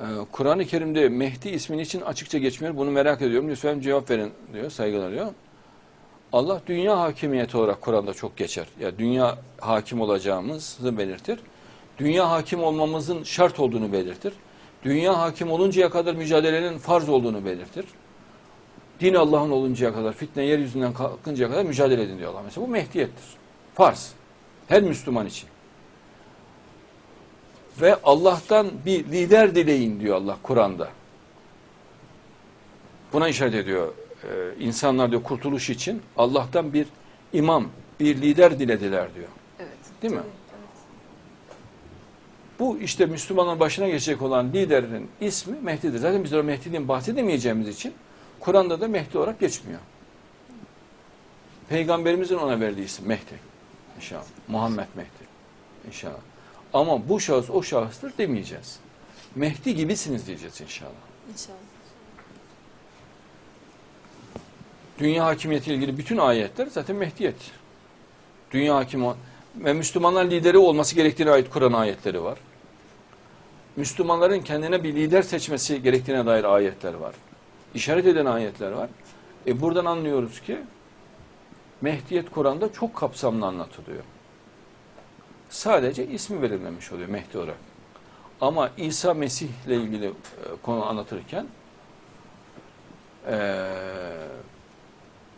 Ee, Kur'an-ı Kerim'de Mehdi ismini için açıkça geçmiyor. Bunu merak ediyorum. Lütfen cevap verin diyor, saygılar diyor. Allah dünya hakimiyeti olarak Kur'an'da çok geçer. Ya yani dünya hakim olacağımızı belirtir. Dünya hakim olmamızın şart olduğunu belirtir. Dünya hakim oluncaya kadar mücadelenin farz olduğunu belirtir. Din Allah'ın oluncaya kadar, fitne yeryüzünden kalkıncaya kadar mücadele edin diyor Allah. Mesela bu Mehdiyettir. Farz. Her Müslüman için. Ve Allah'tan bir lider dileyin diyor Allah Kur'an'da. Buna işaret ediyor. Ee, insanlar diyor kurtuluş için Allah'tan bir imam, bir lider dilediler diyor. Evet. Değil mi? Evet. Bu işte Müslümanların başına geçecek olan liderin ismi Mehdi'dir. Zaten biz o Mehdi'den bahsedemeyeceğimiz için Kur'an'da da Mehdi olarak geçmiyor. Peygamberimizin ona verdiği isim Mehdi. İnşallah. Muhammed Mehdi. İnşallah. Ama bu şahıs o şahıstır demeyeceğiz. Mehdi gibisiniz diyeceğiz inşallah. İnşallah. Dünya hakimiyetiyle ilgili bütün ayetler zaten Mehdiyet. Dünya hakimi ol- ve Müslümanlar lideri olması gerektiğine ait Kur'an ayetleri var. Müslümanların kendine bir lider seçmesi gerektiğine dair ayetler var. İşaret eden ayetler var. E buradan anlıyoruz ki Mehdiyet Kur'an'da çok kapsamlı anlatılıyor. Sadece ismi verilmemiş oluyor Mehdi olarak. Ama İsa Mesih ile ilgili e, konu anlatırken eee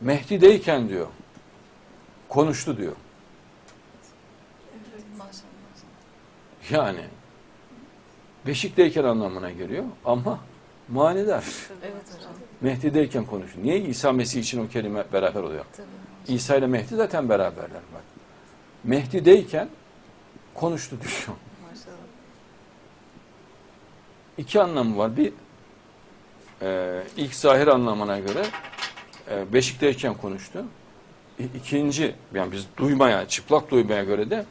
Mehdi'deyken diyor konuştu diyor. Yani beşikteyken anlamına geliyor ama manidar. Evet hocam. Mehdi'deyken konuştu. Niye İsa Mesih için o kelime beraber oluyor? Tabii. İsa ile Mehdi zaten beraberler bak. Mehdi'deyken konuştu diyor. Maşallah. İki anlamı var. Bir e, ilk zahir anlamına göre e, beşikteyken konuştu. İ- İkinci yani biz duymaya, çıplak duymaya göre de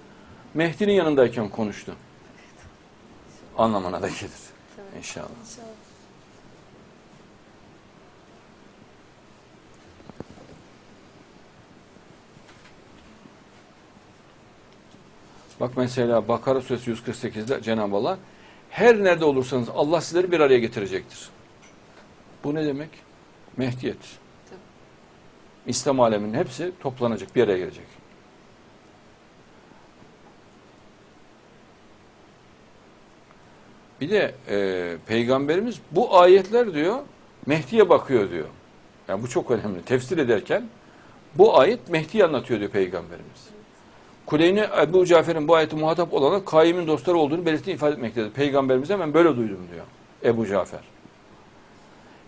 Mehdi'nin yanındayken konuştu. Anlamına da gelir Tabii. inşallah. İnşallah. Bak mesela Bakara suresi 148'de Cenab-ı Allah her nerede olursanız Allah sizleri bir araya getirecektir. Bu ne demek? Mehdiyet. Tabii. İslam aleminin hepsi toplanacak, bir araya gelecek. Bir de e, Peygamberimiz bu ayetler diyor Mehdi'ye bakıyor diyor. Yani bu çok önemli. Tefsir ederken bu ayet Mehdi'yi anlatıyor diyor Peygamberimiz. Kuleyni Ebu Cafer'in bu ayeti muhatap olarak kaimin dostları olduğunu belirttiğini ifade etmektedir. Peygamberimize ben böyle duydum diyor Ebu Cafer.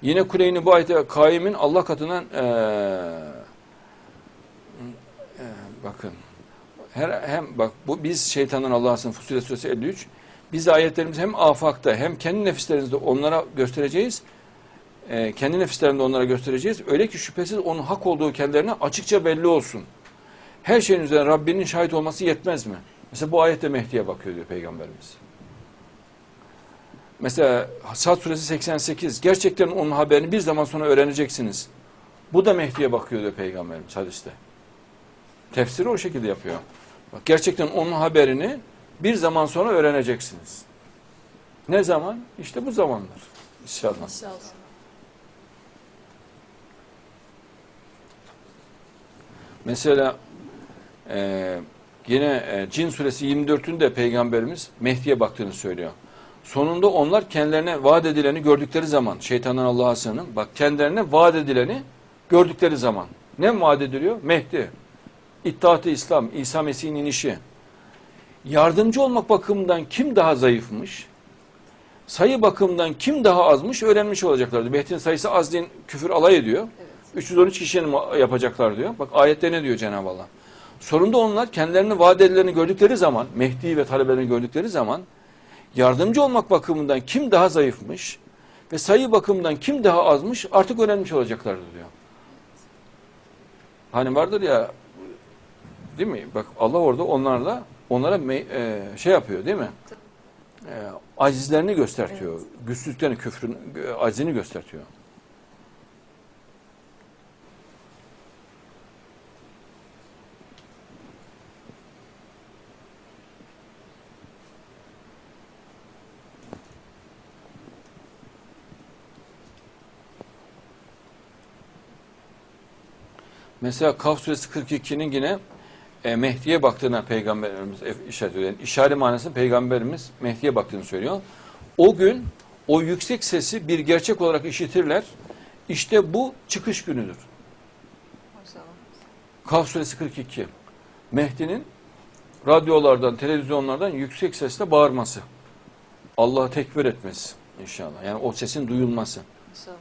Yine Kuleyni bu ayette kaimin Allah katından eee, eee, bakın her, hem bak bu biz şeytandan Allah'ın Fussilet suresi 53 biz ayetlerimizi hem afakta hem kendi nefislerinizde onlara göstereceğiz. eee, kendi nefislerinde onlara göstereceğiz. Öyle ki şüphesiz onun hak olduğu kendilerine açıkça belli olsun. Her şeyin üzerine Rabbinin şahit olması yetmez mi? Mesela bu ayette Mehdi'ye bakıyor diyor Peygamberimiz. Mesela Sad suresi 88. Gerçekten onun haberini bir zaman sonra öğreneceksiniz. Bu da Mehdi'ye bakıyor diyor Peygamberimiz hadiste. Tefsiri o şekilde yapıyor. Bak gerçekten onun haberini bir zaman sonra öğreneceksiniz. Ne zaman? İşte bu zamanlar. İnşallah. İnşallah. Mesela e, yine e, Cin suresi 24'ünde Peygamberimiz Mehdi'ye baktığını söylüyor. Sonunda onlar kendilerine vaat edileni gördükleri zaman, şeytandan Allah'a sığının, bak kendilerine vaat edileni gördükleri zaman. Ne vaat ediliyor? Mehdi. İttihat-ı İslam, İsa Mesih'in inişi. Yardımcı olmak bakımından kim daha zayıfmış? Sayı bakımından kim daha azmış öğrenmiş olacaklardı. Mehdi'nin sayısı az diye küfür alay ediyor. Evet. 313 kişinin yapacaklar diyor. Bak ayette ne diyor Cenab-ı Allah? Sonunda onlar kendilerini vaat edileni gördükleri zaman, Mehdi ve talebelerini gördükleri zaman yardımcı olmak bakımından kim daha zayıfmış ve sayı bakımından kim daha azmış artık öğrenmiş olacaklardır diyor. Hani vardır ya değil mi? Bak Allah orada onlarla onlara e, şey yapıyor değil mi? E, acizlerini göstertiyor. Güçsüzlüklerini, küfrün e, acizini göstertiyor. Mesela Kaf suresi 42'nin yine e, Mehdi'ye baktığına peygamberimiz e, işaret ediyor. Yani işare manasında peygamberimiz Mehdi'ye baktığını söylüyor. O gün o yüksek sesi bir gerçek olarak işitirler. İşte bu çıkış günüdür. Maşallah. Kaf suresi 42. Mehdi'nin radyolardan, televizyonlardan yüksek sesle bağırması. Allah'a tekbir etmesi inşallah. Yani o sesin duyulması. İnşallah.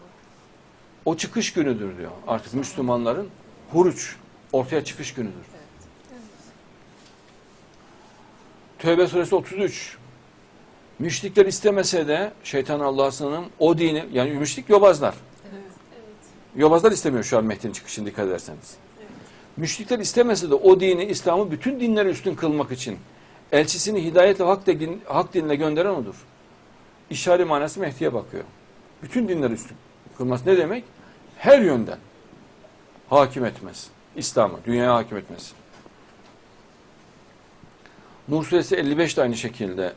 O çıkış günüdür diyor. Artık Müslümanların huruç, ortaya çıkış günüdür. Evet. Tövbe suresi 33. Müşrikler istemese de şeytan Allah'a sığınırım o dini yani müşrik yobazlar. Evet. Yobazlar istemiyor şu an Mehdi'nin çıkışını dikkat ederseniz. Müşrikler istemese de o dini, İslam'ı bütün dinlere üstün kılmak için elçisini hidayetle hak, din, hak dinine gönderen odur. İşare manası Mehdi'ye bakıyor. Bütün dinleri üstün kılması ne demek? Her yönden hakim etmez. İslam'ı, dünyaya hakim etmez. Nur suresi 55 de aynı şekilde.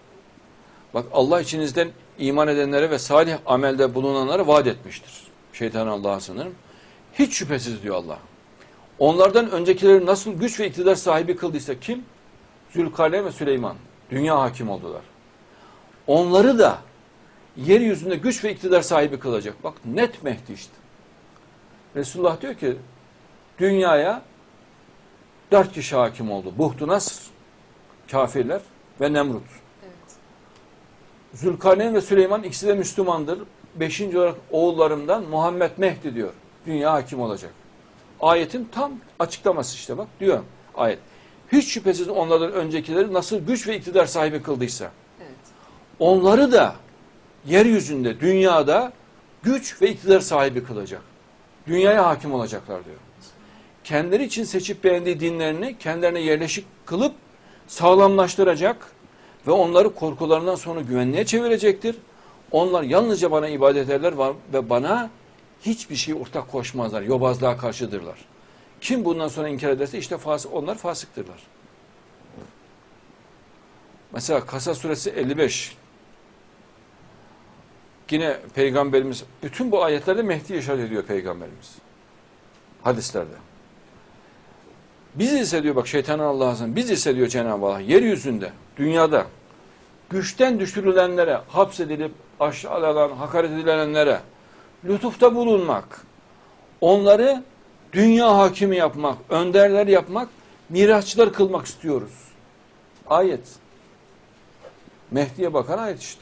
Bak Allah içinizden iman edenlere ve salih amelde bulunanlara vaat etmiştir. Şeytan Allah'a sınırım. Hiç şüphesiz diyor Allah. Onlardan öncekileri nasıl güç ve iktidar sahibi kıldıysa kim? Zülkarneyn ve Süleyman. Dünya hakim oldular. Onları da yeryüzünde güç ve iktidar sahibi kılacak. Bak net Mehdi işte. Resulullah diyor ki dünyaya dört kişi hakim oldu. Buhtu Nasr, kafirler ve Nemrut. Evet. Zülkarneyn ve Süleyman ikisi de Müslümandır. Beşinci olarak oğullarımdan Muhammed Mehdi diyor. Dünya hakim olacak. Ayetin tam açıklaması işte bak diyor ayet. Hiç şüphesiz onlardan öncekileri nasıl güç ve iktidar sahibi kıldıysa Evet. onları da yeryüzünde, dünyada güç ve iktidar sahibi kılacak. Dünyaya hakim olacaklar diyor. Kendileri için seçip beğendiği dinlerini kendilerine yerleşik kılıp sağlamlaştıracak ve onları korkularından sonra güvenliğe çevirecektir. Onlar yalnızca bana ibadet ederler ve bana hiçbir şey ortak koşmazlar. Yobazlığa karşıdırlar. Kim bundan sonra inkar ederse işte fasık, onlar fasıktırlar. Mesela Kasa suresi 55. Yine peygamberimiz bütün bu ayetlerde Mehdi işaret ediyor peygamberimiz. Hadislerde. Biz ise diyor bak şeytanın Allah'ın biz ise diyor Cenab-ı Allah yeryüzünde, dünyada güçten düşürülenlere, hapsedilip aşağılanan, hakaret edilenlere lütufta bulunmak, onları dünya hakimi yapmak, önderler yapmak, mirasçılar kılmak istiyoruz. Ayet. Mehdi'ye bakan ayet işte.